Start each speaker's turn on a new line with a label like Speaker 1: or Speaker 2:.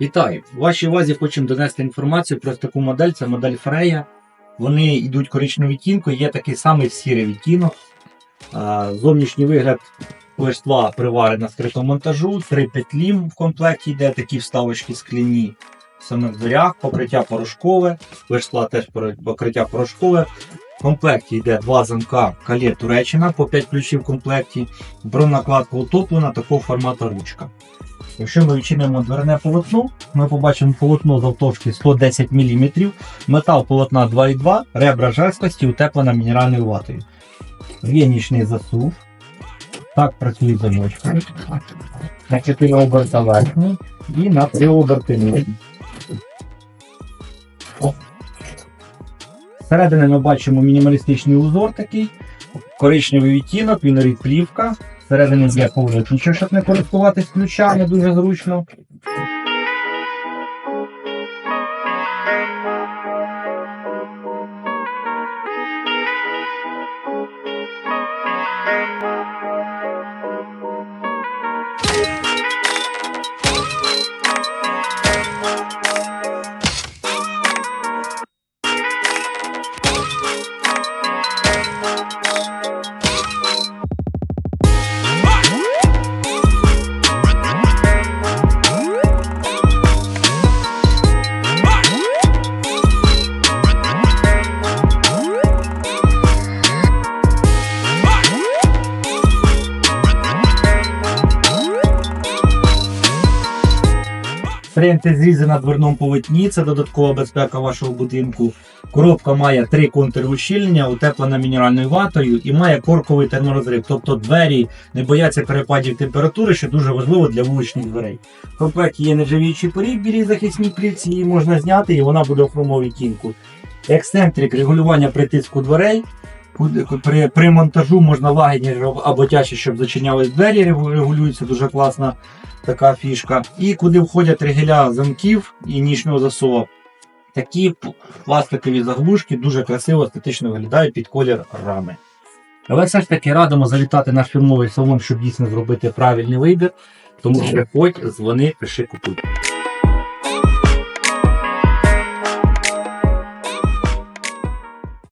Speaker 1: Вітаю! У вашій увазі хочемо донести інформацію про таку модель. Це модель Freya. Вони йдуть коричневого відтінку, є такий самий сірий відтінок. Зовнішній вигляд верства привари на скритому монтажу, три петлі в комплекті йде, такі вставочки скляні в самих дверях, покриття порошкове, вершла теж покриття порошкове. В комплекті йде два замка калє Туреччина по 5 ключів в комплекті. Бронакладка утоплена такого формату ручка. Якщо ми відчинимо дверне полотно, ми побачимо полотно завтовшки 110 мм, метал полотна 2,2, ребра жорсткості утеплена мінеральною ватою. Є нічний засув. Так працює замочка. На 4 оберта верхній і на 3 оберти нижній. Зсередини ми бачимо мінімалістичний узор такий, коричневий відтінок, він плівка. Всередині є повністю, щоб не користуватись ключами, дуже зручно. Принти зрізи на дверному полотні, це додаткова безпека вашого будинку. Коробка має три контури ущільнення, утеплена мінеральною ватою і має корковий терморозрив. Тобто двері не бояться перепадів температури, що дуже важливо для вуличних дверей. В комплекті є нержавіючий поріг, білій захисній плівці, її можна зняти і вона буде в хромовому відтінку. Ексцентрик регулювання притиску дверей. При, при монтажу можна лагідні або тяжче, щоб зачинялись двері, регу- регулюється дуже класна така фішка. І куди входять ригеля замків і нічного засова. Такі пластикові заглушки дуже красиво естетично виглядають під колір рами. Але все ж таки радимо завітати наш фірмовий салон, щоб дійсно зробити правильний вибір. Тому приходь, дзвони, пиши, купуй.